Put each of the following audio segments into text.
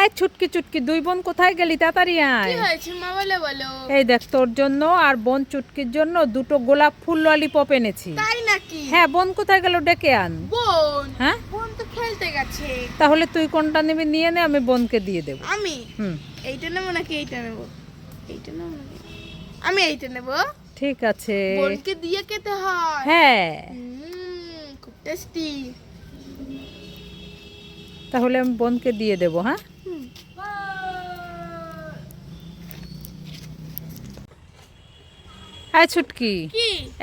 এই ছুটকি চুটকি দুই বোন কোথায় গেলি? তাড়াতাড়ি আয়। বলো এই দেখ তোর জন্য আর বোন চুটকির জন্য দুটো গোলাপ ফুল ললিপপ এনেছি। তাই নাকি? হ্যাঁ বোন কোথায় গেল ডেকে আন। বোন? হ্যাঁ? বোন তো খেলতে গেছে। তাহলে তুই কোনটা নেবে? নিয়ে নে আমি বোনকে দিয়ে দেবো। আমি? হুম। এইটা নেব নাকি এইটা নেব? এইটা নেব নাকি? আমি এইটা নেব? ঠিক আছে। বোনকে দিয়ে খেতে হয়। হ্যাঁ। খুব টেস্টি তাহলে আমি বোনকে দিয়ে দেবো হ্যাঁ? হ্যাঁ ছুটকি।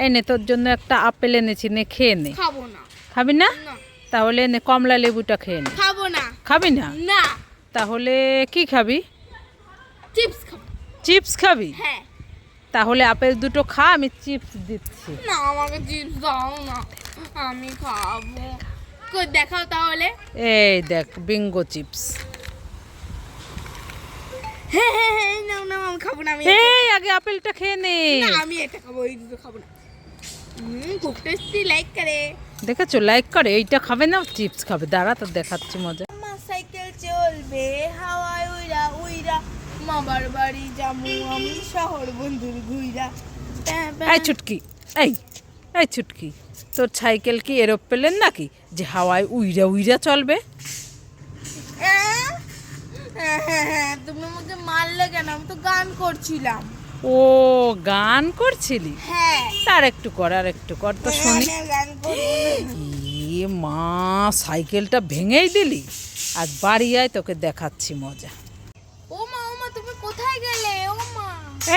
এই নে তোর জন্য একটা আপেল এনেছি নে খেয়ে নে। খাব না। খাবি না? না। তাহলে নে কমলা লেবুটা খেয়ে নে। খাব না। খাবি না? না। তাহলে কি খাবি? চিপস খাব। চিপস খাবি? হ্যাঁ। তাহলে আপেল দুটো খা আমি চিপস দিচ্ছি। না আমাকে চিপস দাও না। আমি খাব। কই দেখাও তাহলে। এই দেখ বিঙ্গো চিপস। খাব না আমি এই আগে আপেলটা খেয়ে নে। আমি এটা খাব এই দুটো খাব না। হুম খুব টেস্টি লাইক করে। দেখেছ লাইক করে এইটা খাবে না চিপস খাবে। দাঁড়া তো দেখাচ্ছি মজা। আমার সাইকেল চলবে হাওয়ায় উইরা উইরা। মামার বাড়ি আমি শহর বন্ধুর ঘুইরা। এই ছুটকি এই এই ছুটকি। তোর সাইকেল কি এরোপ্লেন নাকি? যে হাওয়ায় উইরা উইরা চলবে? হ্যাঁ হ্যাঁ, হ্যাঁ, হ্যাঁ, তুমি আমাকে মারলে কেন? আমি তো গান করছিলাম। ও গান করছিলি? হ্যাঁ। তার একটু কর আর একটু কর তো শুনি। আমি আর গান করব। না। এ মা সাইকেলটা ভেঙেই দিলি? আজ বাড়ি আয় তোকে দেখাচ্ছি মজা। ও মা ও মা তুমি কোথায় গেলে? ও মা।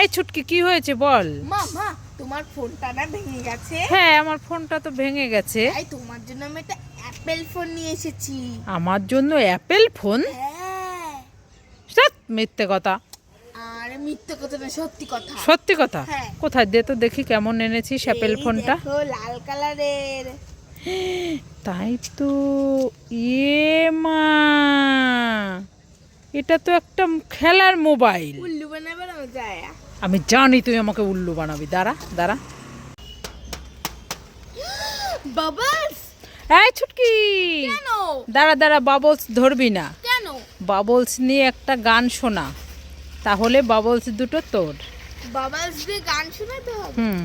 এই ছুটকি কি হয়েছে বল? মা মা তোমার ফোনটা না ভেঙে গেছে? হ্যাঁ আমার ফোনটা তো ভেঙে গেছে। তাই তোমার জন্য আমি একটা অ্যাপেল ফোন নিয়ে এসেছি। আমার জন্য অ্যাপেল ফোন? হ্যাঁ মিথ্যে কথা। আর মিথ্যে কথা না সত্যি কথা। সত্যি কথা? হ্যাঁ। কোথায়? দে তো দেখি কেমন এনেছি স্যাপেল ফোনটা লাল কালারের। তাই তো ইয়ে মা। এটা তো একটা খেলার মোবাইল। উল্লু বানাবে না আমি জানি তুই আমাকে উল্লু বানাবি। দাঁড়া দাঁড়া। বাবাস! এই ছুটকি! কেন? দাঁড়া দাঁড়া বাবলস ধরবি না। বাবলস নিয়ে একটা গান শোনা। তাহলে বাবলস দুটো তোর। বাবলস দিয়ে গান শোনাতে হবে? হুম।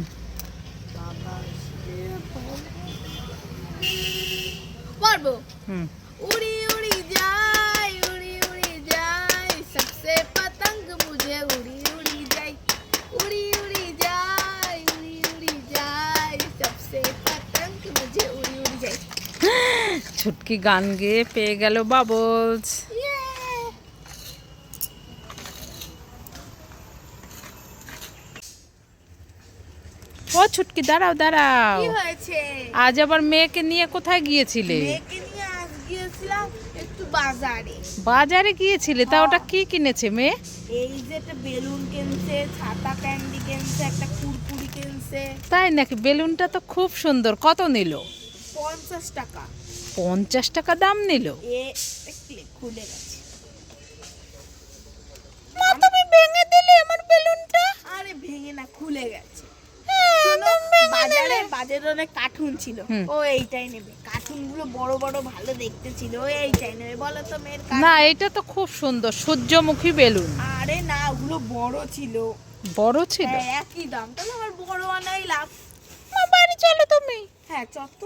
পারব হুম। উড়ি উড়ি যাই উড়ি উড়ি যাই সবসে পতঙ্গ মুঝে উড়ি উড়ি যাই। উড়ি উড়ি যাই উড়ি উড়ি যাই সবসে পতঙ্গ মুঝে উড়ি উড়ি যাই। ছুটকি গান গেয়ে পেয়ে গেল বাবলস। ও ছুটকি দাঁড়াও দাঁড়াও। আজ আবার মেয়েকে নিয়ে কোথায় গিয়েছিলে? বাজারে। গিয়েছিলে? তা ওটা কি কিনেছে মেয়ে? এই যে একটা বেলুন কিনছে ছাতা ক্যান্ডি কিনছে একটা কুরকুরি কিনছে। তাই নাকি? বেলুনটা তো খুব সুন্দর। কত নিল? পঞ্চাশ টাকা। পঞ্চাশ টাকা দাম নিল? খুলে গেছে। মা তুমি ভেঙে দিলে আমার বেলুনটা? আরে ভেঙে না খুলে গেছে। বাজারে অনেক কার্টুন ছিল। ও এইটাই নেবে। কার্টুনগুলো বড় বড় ভালো দেখতে ছিল ও এইটাই নেবে। বলো তো মেয়ের না এটা তো খুব সুন্দর সূর্যমুখী বেলুন। আরে না ওগুলো বড় ছিল। বড় ছিল? হ্যাঁ, একই দাম। তাহলে আমার বড় আনাই লাভ। মা বাড়ি চলো তুমি। হ্যাঁ চত